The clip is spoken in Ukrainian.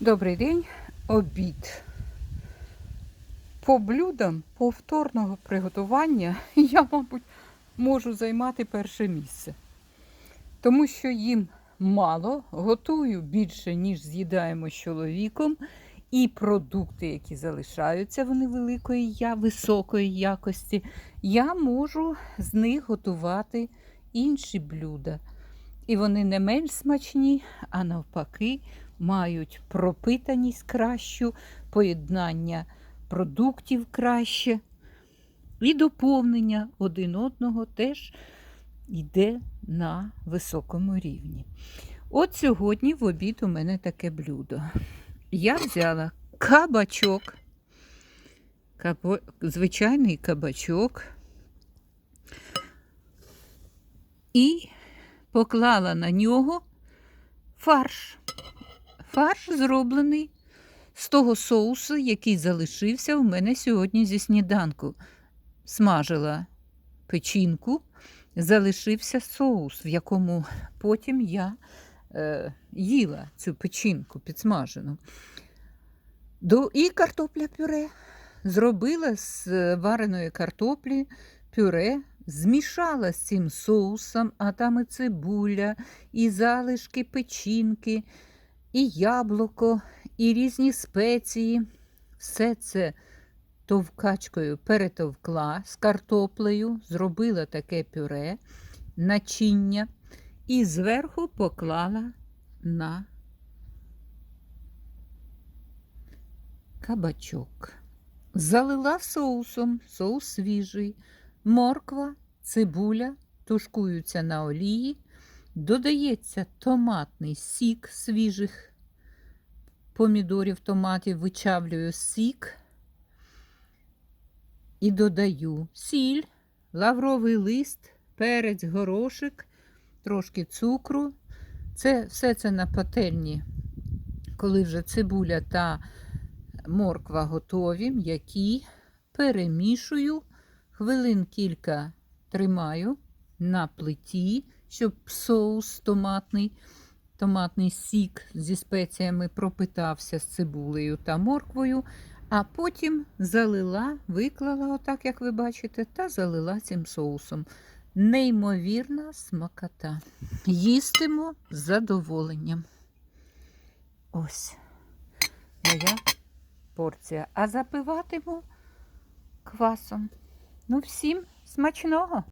Добрий день, обід. По блюдам повторного приготування я, мабуть, можу займати перше місце. Тому що їм мало, готую більше, ніж з'їдаємо з чоловіком, і продукти, які залишаються, вони великої я, високої якості, я можу з них готувати інші блюда. І вони не менш смачні, а навпаки, мають пропитаність кращу, поєднання продуктів краще. І доповнення один одного теж йде на високому рівні. От сьогодні в обід у мене таке блюдо. Я взяла кабачок, кабо... звичайний кабачок. І поклала на нього фарш. Фарш зроблений з того соусу, який залишився у мене сьогодні зі сніданку. Смажила печінку, залишився соус, в якому потім я е, їла цю печінку підсмажену. До, і картопля пюре. Зробила з е, вареної картоплі пюре, змішала з цим соусом, а там і цибуля, і залишки печінки, і яблуко, і різні спеції. Все це товкачкою перетовкла з картоплею, зробила таке пюре, начиння і зверху поклала на кабачок. Залила соусом, соус свіжий, морква, цибуля тушкуються на олії, додається томатний сік свіжих помідорів, томатів, вичавлюю сік і додаю сіль, лавровий лист, перець, горошик, трошки цукру. Це все це на пательні, коли вже цибуля та морква готові, м'які, перемішую, хвилин кілька тримаю на плиті, щоб соус томатний, томатний сік зі спеціями пропитався з цибулею та морквою, а потім залила, виклала, отак, як ви бачите, та залила цим соусом. Неймовірна смакота. Їстимо з задоволенням. Ось моя порція. А запиватиму квасом. Ну, всім смачного!